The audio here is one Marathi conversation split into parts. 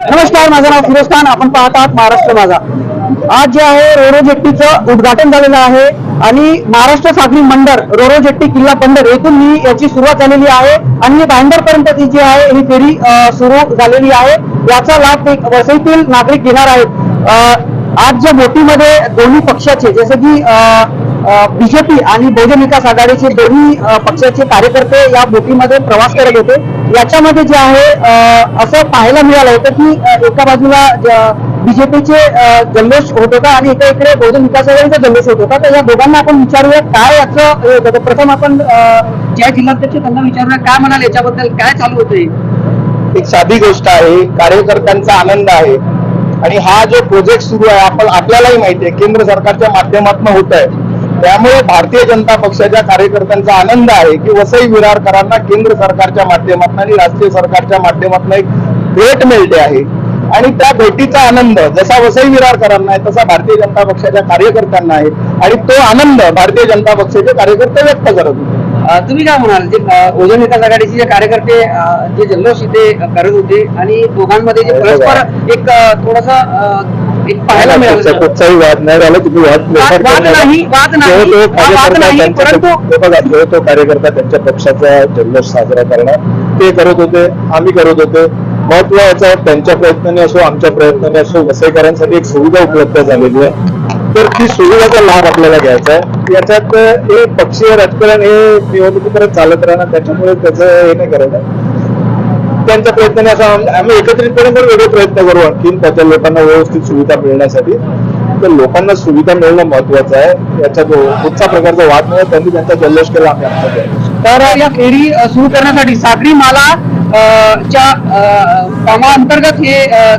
नमस्कार माझं नाव फिरोज खान आपण पाहत आहात महाराष्ट्र माझा. आज जे आहे रोरो जेट्टीचं उद्घाटन झालेलं आहे. आणि महाराष्ट्र सागरी मंडळ रोरो जेट्टी किल्ला बंदर येथून ही याची सुरुवात झालेली आहे. आणि भांडर पर्यंत ती जी आहे ही फेरी सुरू झालेली आहे. याचा लाभ एक वसईतील नागरिक घेणार आहेत. अं, आज ज्या बोटीमध्ये दोन्ही पक्षाचे जसे की बीजेपी आणि बहुजन विकास आघाडीचे दोन्ही पक्षाचे कार्यकर्ते या बोटीमध्ये प्रवास करत होते. याच्यामध्ये जे आहे असं पाहायला मिळालं होतं की एका बाजूला बीजेपीचे जल्लोष होत होता आणि एका इकडे बहुजन विकास आघाडीचा जल्लोष होत होता. तर या दोघांना आपण विचारूया काय याचं होतं. प्रथम आपण ज्या जिल्हाध्यक्ष त्यांना विचारूया काय म्हणाल? याच्याबद्दल काय चालू होते एक साधी गोष्ट आहे कार्यकर्त्यांचा आनंद आहे. आणि हा जो प्रोजेक्ट सुरू आहे आपण आपल्यालाही माहिती आहे केंद्र सरकारच्या माध्यमातून होत आहे त्यामुळे भारतीय जनता पक्षाच्या कार्यकर्त्यांचा आनंद आहे की वसई विरारकरांना केंद्र सरकारच्या माध्यमातून आणि राष्ट्रीय सरकारच्या माध्यमातून एक भेट मिळते आहे. आणि त्या भेटीचा आनंद जसा वसई विरारकरांना आहे तसा भारतीय जनता पक्षाच्या कार्यकर्त्यांना आहे. आणि तो आनंद भारतीय जनता पक्षाचे कार्यकर्ते व्यक्त करत होते. तुम्ही काय म्हणाल? जे बहुजन विकास आघाडीचे जे कार्यकर्ते जे जल्लोष इथे करत होते आणि दोघांमध्ये जे परस्पर एक थोडस पाहायला मिळालं कुठचाही वाद नाही झाला तुम्ही वाद नाही, वाद नाही. वाद परंतु- बघा तो कार्यकर्ता त्यांच्या पक्षाचा जल्लोष साजरा करणार ते करत होते आम्ही करत होते. महत्वाचं त्यांच्या प्रयत्नाने असो आमच्या प्रयत्नाने असो वसईकरांसाठी एक सुविधा उपलब्ध झालेली आहे. तर ती सुविधाचा लाभ आपल्याला घ्यायचा आहे. याच्यात हे पक्षीय राजकारण हे निवडणुकीपर्यंत चालत राहणार त्याच्यामुळे त्याचं हे नाही करायचं. त्यांच्या प्रयत्नाने असं आम- आम्ही एकत्रितपणे पण वेगळे प्रयत्न करू आणखीन त्याच्या लोकांना व्यवस्थित सुविधा मिळण्यासाठी. तर लोकांना सुविधा मिळणं महत्वाचं आहे. याच्यात कुठच्या प्रकारचा वाद नाही त्यांनी त्यांचा जल्लोष केला आम्ही आमचा जल्लोष तर या फेरी सुरू करण्यासाठी सागरी माला च्या कामाअंतर्गत हे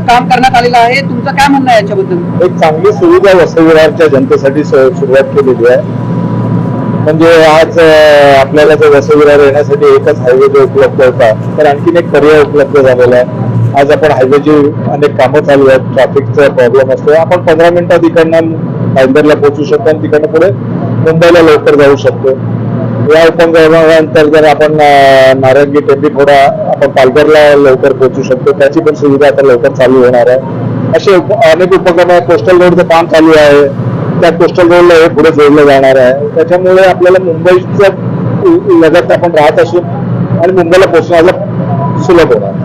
काम करण्यात आलेलं आहे. तुमचं काय म्हणणं आहे याच्याबद्दल? एक चांगली सुविधा वसईविरारच्या जनतेसाठी सुरुवात केलेली आहे. म्हणजे आज आपल्याला जर वसईविरार येण्यासाठी एकच हायवे जो उपलब्ध होता तर आणखीन एक पर्याय उपलब्ध झालेला आहे. आज आपण हायवेची अनेक कामं चालू आहेत ट्रॅफिकचा प्रॉब्लेम असतो. आपण पंधरा मिनिटात इकडनं भाईंदरला पोहोचू शकतो आणि तिकडनं पुढे मुंबईला लवकर जाऊ शकतो. या उपक्रमानंतर जर आपण नारंगी नारंगी टेंबीफोडा आपण पालघरला लवकर पोहोचू शकतो. त्याची पण सुविधा आता लवकर चालू होणार आहे. असे अनेक उपक्रम कोस्टल रोडचं काम चालू आहे. त्या कोस्टल रोडला हे पुढे जोडलं जाणार आहे. त्याच्यामुळे आपल्याला मुंबईच्या लगत आपण राहत असून आणि मुंबईला पोहोचण्याला सुलभ होणार.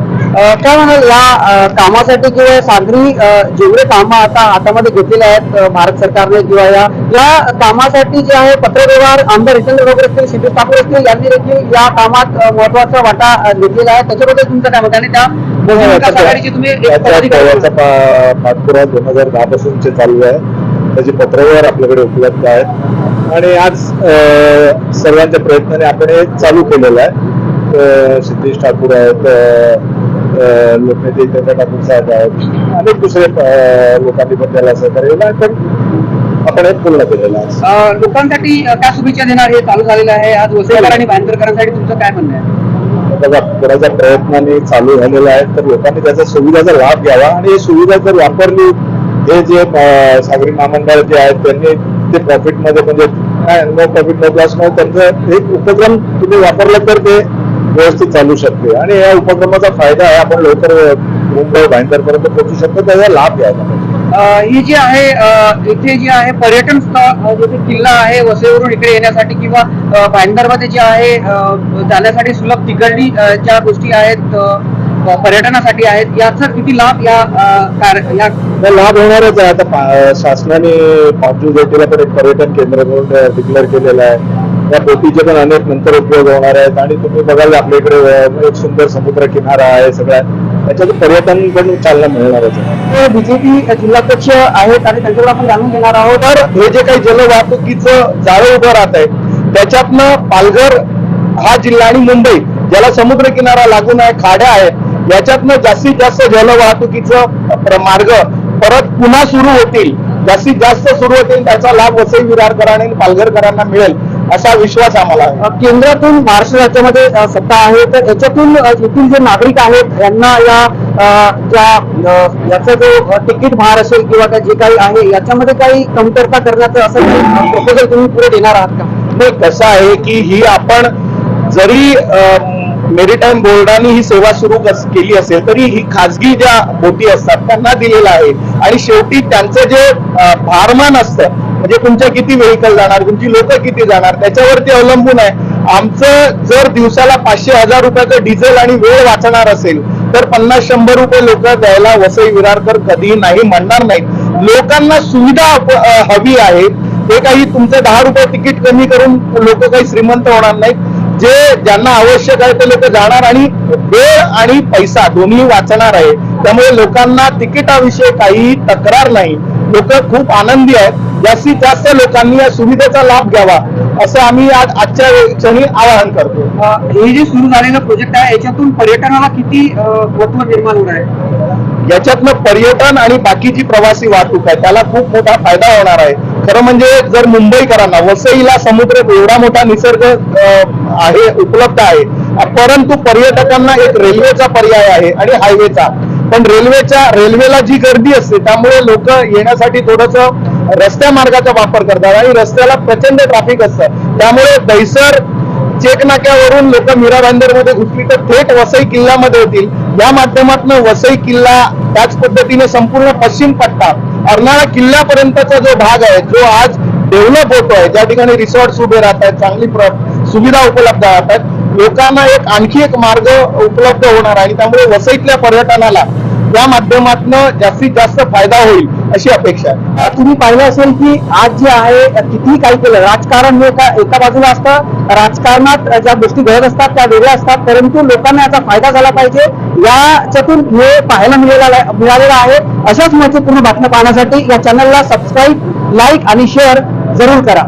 काय म्हणाल या कामासाठी किंवा सागरी जेवढे कामं आता हातामध्ये घेतलेले आहेत भारत सरकारने किंवा या या कामासाठी जे आहे पत्रव्यवहार आमदार हितेंद्र वगैरे असतील सिद्धू ठाकूर असतील यांनी देखील या कामात महत्त्वाचा वाटा घेतलेला आहे. त्याच्याबद्दल तुमचं काय मत आहे? आणि त्या बहुजन विकास आघाडीचे तुम्ही एक याचा पदाधिकारी याचा पा- पाठपुरावा दोन हजार दहा पासूनचे चालू आहे. त्याचे पत्रव्यवहार आपल्याकडे उपलब्ध आहेत आणि आज सर्वांच्या प्रयत्नाने आपण हे चालू केलेलं आहे. सिद्धेश ठाकूर आहेत लोकनेते जितेंद्र ठाकूर साहेब आहेत अनेक दुसरे लोकांनी पण त्याला सहकार्य केलं आहे. पण आपण हे पूर्ण केलेलं आहे. लोकांसाठी काय शुभेच्छा देणार हे चालू झालेलं आहे. आज वसईकर आणि भांडरकरांसाठी तुमचं काय म्हणणं आहे? बघा कोणाच्या प्रयत्नाने चालू झालेला आहे. तर लोकांनी त्याचा सुविधाचा लाभ घ्यावा आणि ही सुविधा जर वापरली हे जे सागरी महामंडळ जे आहेत त्यांनी ते प्रॉफिटमध्ये म्हणजे नो प्रॉफिट नो क्लासमध्ये त्यांचं एक उपक्रम तुम्ही वापरला तर ते व्यवस्थित चालू शकते. आणि या उपक्रमाचा फायदा आहे आपण लवकर मुंबई भाईंदर पर्यंत पोहोचू शकतो त्याचा लाभ घ्यायला पाहिजे. ही जी आहे इथे जी आहे पर्यटन स्थळ किल्ला आहे वसईवरून इकडे येण्यासाठी किंवा भाईंदरमध्ये जे आहे जाण्यासाठी सुलभ तिकडली ज्या गोष्टी आहेत पर्यटनासाठी आहेत. याचा किती लाभ या लाभ होणारच आहे. आता शासनाने पांचू जेटीला पण एक पर्यटन केंद्र म्हणून डिक्लेअर केलेलं आहे. या बोटीचे पण अनेक नंतर उपयोग होणार आहेत. आणि तुम्ही बघाल आपल्या इकडे एक सुंदर समुद्र किनारा आहे सगळ्या. त्याच्यात पर्यटन पण चालना मिळणारच आहे. बीजेपी जिल्हाध्यक्ष आहेत आणि त्यांच्याकडे आपण जाणून घेणार आहोत. तर हे जे काही जलवाहतुकीचं जाळं उभं राहत आहे त्याच्यातनं पालघर हा जिल्हा आणि मुंबई ज्याला समुद्र किनारा लागून आहे खाड्या आहेत याच्यातनं जास्तीत जास्त जलवाहतुकीचं प्र- मार्ग परत पुन्हा सुरू होतील. जास्तीत जास्त सुरू होतील त्याचा लाभ वसई विरारकरांना आणि पालघरकरांना मिळेल असा विश्वास आम्हाला आहे. केंद्रातून महाराष्ट्र राज्यामध्ये सत्ता आहे तर याच्यातून येथील जे नागरिक आहेत यांना या ज्या याचा जो तिकीट भार असेल किंवा काय जे काही आहे याच्यामध्ये काही कमतरता करण्याचं असं काही प्रपोजल तुम्ही पुढे देणार आहात का? नाही कसं आहे की ही आपण जरी मेरीटाईम बोर्डाने ही सेवा सुरू केली असेल तरी ही खाजगी ज्या बोटी असतात त्यांना दिलेलं आहे. आणि शेवटी त्यांचं जे भारमान असतं म्हणजे तुमच्या किती व्हेकल जाणार तुमची लोक किती जाणार त्याच्यावरती अवलंबून आहे. आमचं जर दिवसाला पाचशे हजार रुपयाचं डिझेल आणि वेळ वाचणार असेल तर पन्नास शंभर रुपये लोक द्यायला वसई विरारकर कधी नाही म्हणणार नाहीत. लोकांना सुविधा हवी आहे. ते काही तुमचं दहा रुपये तिकीट कमी करून लोक काही श्रीमंत होणार नाहीत. जे ज्यांना आवश्यक आहे ते लोक जाणार आणि वेळ आणि पैसा दोन्ही वाचणार आहे. त्यामुळे लोकांना तिकिटाविषयी काही तक्रार नाही. लोक खूप आनंदी आहेत. जास्तीत जास्त लोकांनी या सुविधेचा लाभ घ्यावा असं आम्ही आज आजच्या क्षणी आवाहन करतो. हे जे सुरू झालेलं प्रोजेक्ट आहे याच्यातून पर्यटनाला किती महत्त्व निर्माण होणार आहे? याच्यातनं पर्यटन आणि बाकीची प्रवासी वाहतूक आहे त्याला खूप मोठा फायदा होणार आहे. खरं म्हणजे जर मुंबईकरांना वसईला समुद्र एवढा मोठा निसर्ग आहे उपलब्ध आहे परंतु पर्यटकांना एक रेल्वेचा पर्याय आहे आणि हायवेचा पण रेल्वेच्या रेल्वेला जी गर्दी असते त्यामुळे लोक येण्यासाठी थोडस रस्त्या मार्गाचा वापर करतात आणि रस्त्याला प्रचंड ट्रॅफिक असतं. त्यामुळे दैसर चेक नाक्यावरून लोक मीरा मध्ये घुसली तर थेट वसई किल्ल्यामध्ये येतील. या माध्यमातून वसई किल्ला त्याच पद्धतीने संपूर्ण पश्चिम पट्टा अर्नाळा किल्ल्यापर्यंतचा जो भाग आहे जो आज डेव्हलप होतोय ज्या ठिकाणी रिसॉर्ट्स उभे राहत आहेत चांगली सुविधा उपलब्ध राहत आहेत लोकांना एक आणखी एक मार्ग उपलब्ध होणार आहे. आणि त्यामुळे वसईतल्या पर्यटनाला या माध्यमातून जास्तीत जास्त फायदा होईल अशी अपेक्षा आहे. तुम्ही पाहिलं असेल की आज जे आहे कितीही काही केलं राजकारण हे एका एका बाजूला असतं. राजकारणात ज्या गोष्टी घडत असतात त्या वेगळ्या असतात. परंतु लोकांना याचा फायदा झाला पाहिजे. याच्यातून हे पाहायला मिळालेला मिळालेलं आहे. अशाच महत्त्वपूर्ण बातम्या पाहण्यासाठी या चॅनलला सबस्क्राईब लाईक आणि शेअर जरूर करा.